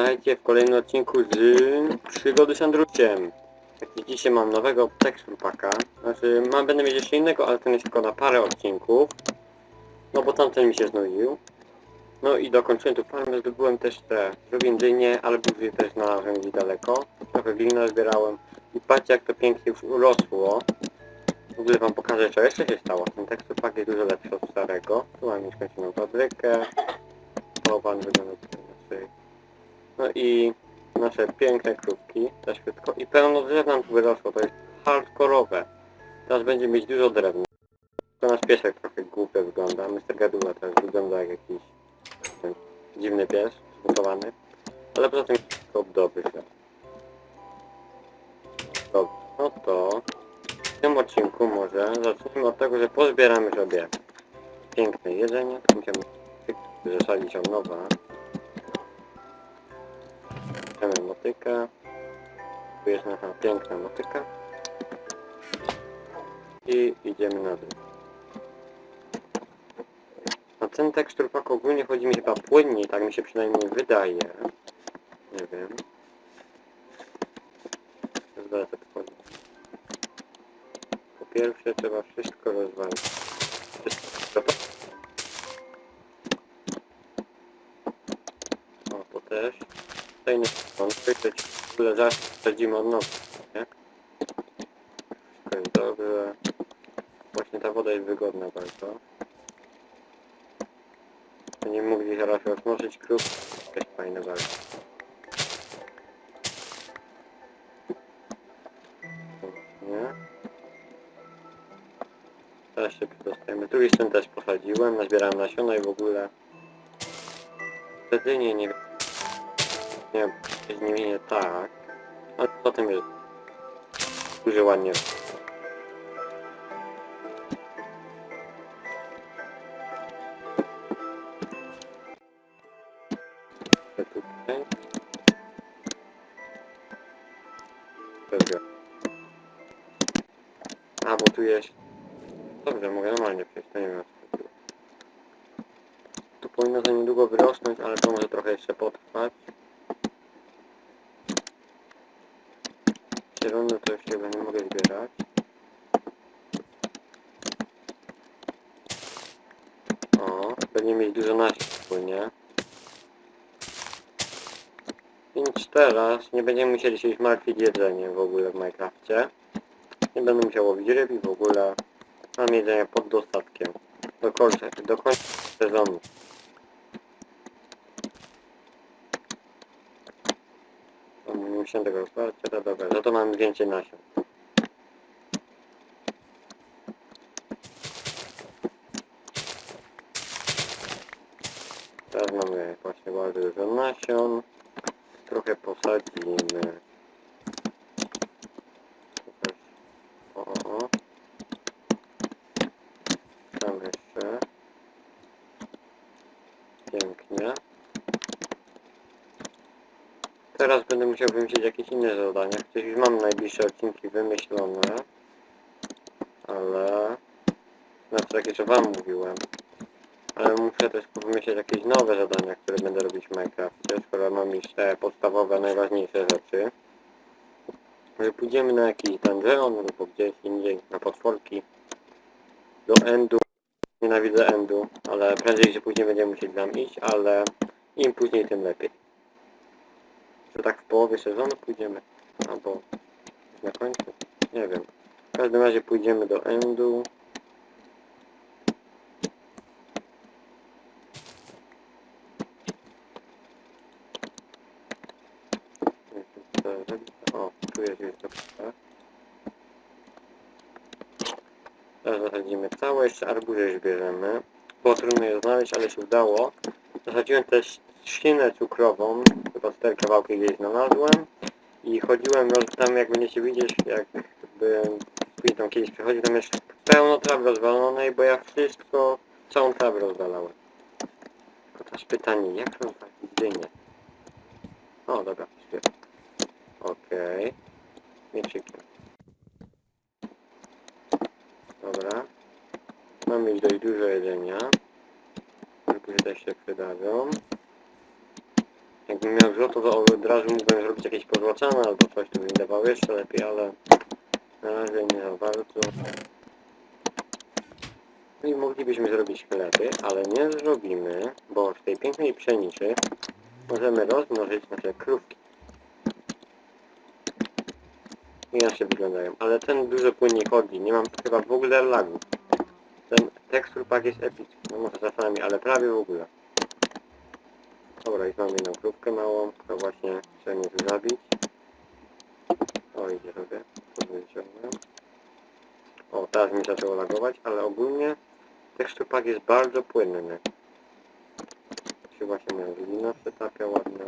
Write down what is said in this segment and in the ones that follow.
Witajcie w kolejnym odcinku z Przygody z Andruciem. Jak dzisiaj mam nowego tekstur paka. Znaczy, mam, będę mieć jeszcze innego, ale ten jest tylko na parę odcinków. No bo tamten mi się znudził. No i dokończyłem tu farmę, zdobyłem też te zrobiłem dynie, ale burzy też znalazłem gdzieś daleko. Trochę glina zbierałem. I patrzcie jak to pięknie już urosło. W ogóle wam pokażę co jeszcze się stało. Ten tekstur pak jest dużo lepszy od starego. Tu mam już skończoną fabrykę. Połowan wygląda tutaj no i nasze piękne krówki za szybko i pełno drzew nam tu wyrosło, to jest hardkorowe. Teraz będzie mieć dużo drewna. To nasz piesek trochę głupio wygląda, Mr. Gadula też wygląda jak jakiś ten, dziwny pies, zmutowany. Ale poza tym to dobry świat. Dobrze, no to w tym odcinku może zacznijmy od tego, że pozbieramy sobie piękne jedzenie, musiałem zasadzić od nowa. Bierzemy motykę. Tu jest nasza piękna motyka. I idziemy na dół. Na ten tekstur pak ogólnie chodzi mi chyba płynniej, tak mi się przynajmniej wydaje. Nie wiem. Zdaje to chodzi. Po pierwsze trzeba wszystko rozwalić. Wszystko. O, to też. Fajny stąd, chwycić w ogóle zaraz wsadzimy od nowa, nie? Wszystko jest dobrze. Właśnie ta woda jest wygodna bardzo. Będziemy mogli zaraz rozmnożyć krów. Też fajne bardzo. Nie? Teraz się przedostajemy. Tu ten też posadziłem, nazbierałem nasiona i w ogóle... Wtedy nie, nie wiem. Nie, jest nie nie tak. Ale potem jest duże ładnie. To Tutaj. Dobra. A, bo tu jest... Dobrze, mogę normalnie przejść, to nie wiem powinno za niedługo wyrosnąć, ale to może trochę jeszcze potrwać. Zielony to już chyba nie mogę zbierać. O, pewnie mieć dużo nasion wspólnie. Więc teraz nie będziemy musieli się martwić jedzeniem w ogóle w Minecrafcie. Nie będę musiał łowić ryb i w ogóle mam jedzenie pod dostatkiem. Do końca, do końca sezonu. To musiałem tego rozprawiać, ale dobra, za to mamy więcej nasion. Teraz mamy właśnie bardzo dużo nasion. Trochę posadzimy. Też. O, o, o. Tam jeszcze. Pięknie. Teraz będę musiał wymyślić jakieś inne zadania. Chociaż już mam najbliższe odcinki wymyślone. Ale... Takie, co wam mówiłem. Ale muszę też wymyślić jakieś nowe zadania, które będę robić w Minecrafcie, skoro mam już te podstawowe, najważniejsze rzeczy. Może pójdziemy na jakiś dungeon lub gdzieś indziej, na potworki. Do endu. Nienawidzę endu, ale prędzej czy później będziemy musieli tam iść, ale im później tym lepiej. Że tak w połowie sezonu pójdziemy, albo na końcu, nie wiem. W każdym razie pójdziemy do endu. O, tu jest już dobrze. Teraz zasadzimy jeszcze arbuzy bierzemy. Było trudno je znaleźć, ale się udało. Zasadziłem też trzcinę cukrową, chyba cztery kawałki gdzieś znalazłem. I chodziłem roz- tam, jak będziecie widzieć, jak byłem później tam kiedyś przechodził, tam jest pełno trawy rozwalonej, bo ja wszystko, całą trawę rozwalałem. Tylko teraz pytanie, jak rozwalić dynię? O, dobra. Okej. Mieczykiem. Dobra. Mamy już dość dużo jedzenia. Tylko też się przydadzą. Jakbym miał złoto, to od razu mógłbym zrobić jakieś pozłacane albo coś, to by dawało jeszcze lepiej, ale na razie nie za bardzo. No i moglibyśmy zrobić chleby, ale nie zrobimy, bo z tej pięknej pszenicy możemy rozmnożyć nasze krówki. Inaczej wyglądają, ale ten dużo płynnie chodzi, nie mam chyba w ogóle lagu. Ten tekstur pack jest epicki, no może czasami, ale prawie w ogóle. Dobra, już mamy jedną krówkę małą, to właśnie chcę mnie tu zabić. O, idzie sobie, to wyciągnę. O, teraz mi zaczęło lagować, ale ogólnie tekstur pack jest bardzo płynny. Się właśnie moja glina przytapia ładna.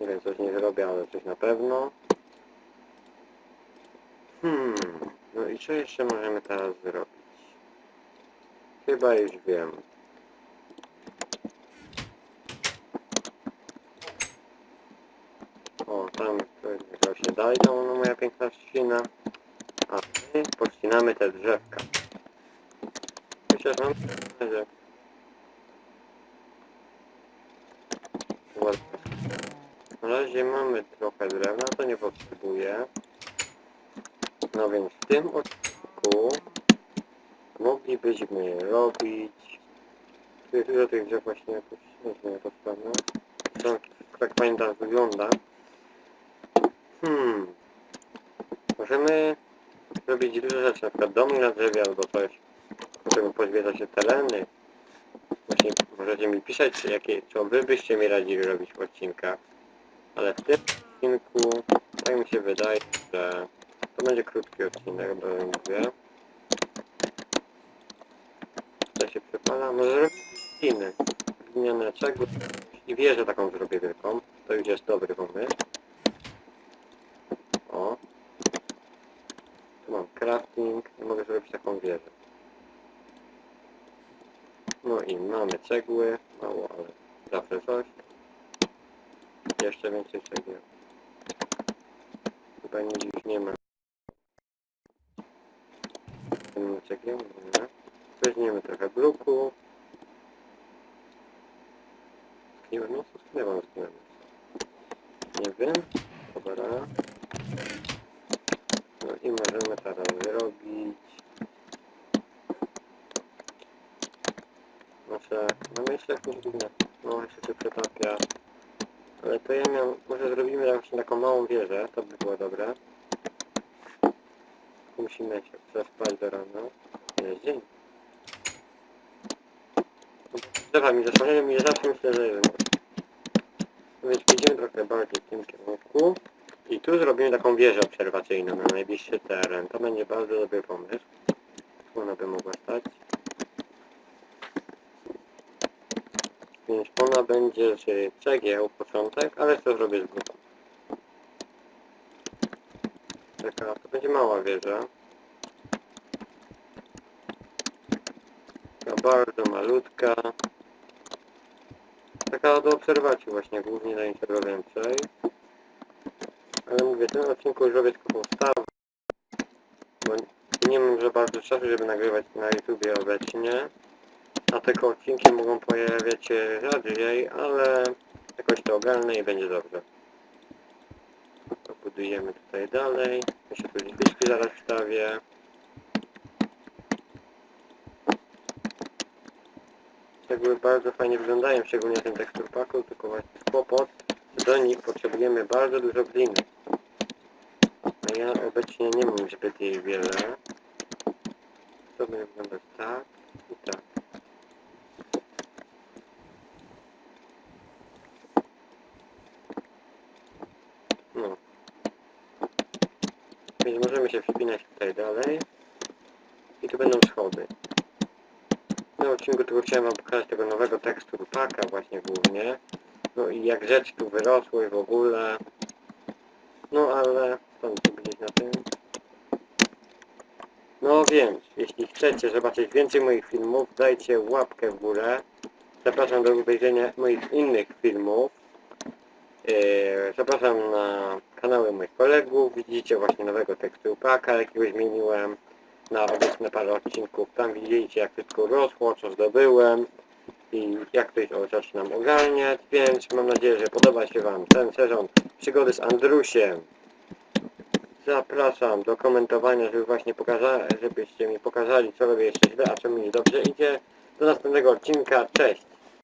Nie wiem, coś nie zrobię, ale coś na pewno. Hmm, no i co jeszcze możemy teraz zrobić? Chyba już wiem. O, tam to się tam ona moja piękna trzcina. A my podcinamy te drzewka. Myślę, że mam że... Na razie mamy trochę drewna, to nie potrzebuję. No więc w tym odcinku moglibyśmy robić... Dużo tych drzew właśnie jakoś nie wiem jak to sprawne. To tak fajnie teraz wygląda. Hmm. Możemy zrobić dużo rzeczy, na przykład domy na drzewie albo coś. Możemy pozwiedzać się tereny. Właśnie możecie mi pisać, czy jakie, co wy byście mi radzili robić w odcinkach. Ale w tym odcinku, tak mi się wydaje, że to będzie krótki odcinek, bo mówię. To się przypala. Może zrobić gliny. Gliniane cegły. I wieżę taką zrobię wielką. To już jest dobry pomysł. O. Tu mam crafting i mogę zrobić taką wieżę. No i mamy cegły. Mało, ale zawsze coś. Jeszcze więcej cegieł. Chyba nic już nie ma. Ten cegieł, nie. Weźmiemy trochę bruku. Skniłem, no co skniewam, skniewam. Nie wiem. Dobra. No i możemy teraz zrobić... Nasze... No myślę, kurde, no się przetapia. Ale to ja miałem... Może zrobimy właśnie taką małą wieżę, to by było dobre. Musimy się przespać do rana. Jest dzień. Drzewa mi zasłaniają i zawsze myślę, że jeden. Więc idziemy trochę bardziej w tym kierunku. I tu zrobimy taką wieżę obserwacyjną na najbliższy teren. To będzie bardzo dobry pomysł. Tu ona by mogła stać. Więc ona będzie z cegieł początek, ale to zrobię z bruku. Taka, to będzie mała wieża. Bardzo malutka. Taka do obserwacji właśnie, głównie na więcej. Ale mówię, w tym odcinku już robię tylko postawę, bo nie mam za bardzo czasu, żeby nagrywać na YouTubie obecnie. Tylko odcinki mogą pojawiać się rzadziej, ale jakoś to ogarnę i będzie dobrze. Budujemy tutaj dalej. Jeszcze tu liczbyczki zaraz wstawię. Cegły bardzo fajnie wyglądają, szczególnie ten tekstur paku, tylko właśnie kłopot, do nich potrzebujemy bardzo dużo gliny. A ja obecnie nie mam zbyt jej wiele. To będzie wyglądać tak i tak. No. Więc możemy się wspinać tutaj dalej. I tu będą schody. Na odcinku tylko chciałem pokazać tego nowego tekstur paka właśnie głównie. No i jak rzeczy tu wyrosły w ogóle. No ale stąd tu gdzieś na tym. No więc, jeśli chcecie zobaczyć więcej moich filmów, dajcie łapkę w górę. Zapraszam do obejrzenia moich innych filmów. Yy, zapraszam na kanały moich kolegów. Widzicie właśnie nowego tekstu paka, jakiego zmieniłem na obecne parę odcinków. Tam widzicie jak wszystko rosło, co zdobyłem. i jak ktoś o zaczynam ogarniać, więc mam nadzieję, że podoba się Wam ten sezon przygody z Andrusiem. Zapraszam do komentowania, żeby właśnie pokazać, żebyście mi pokazali co robię jeszcze źle, a co mi dobrze idzie. Do następnego odcinka, cześć!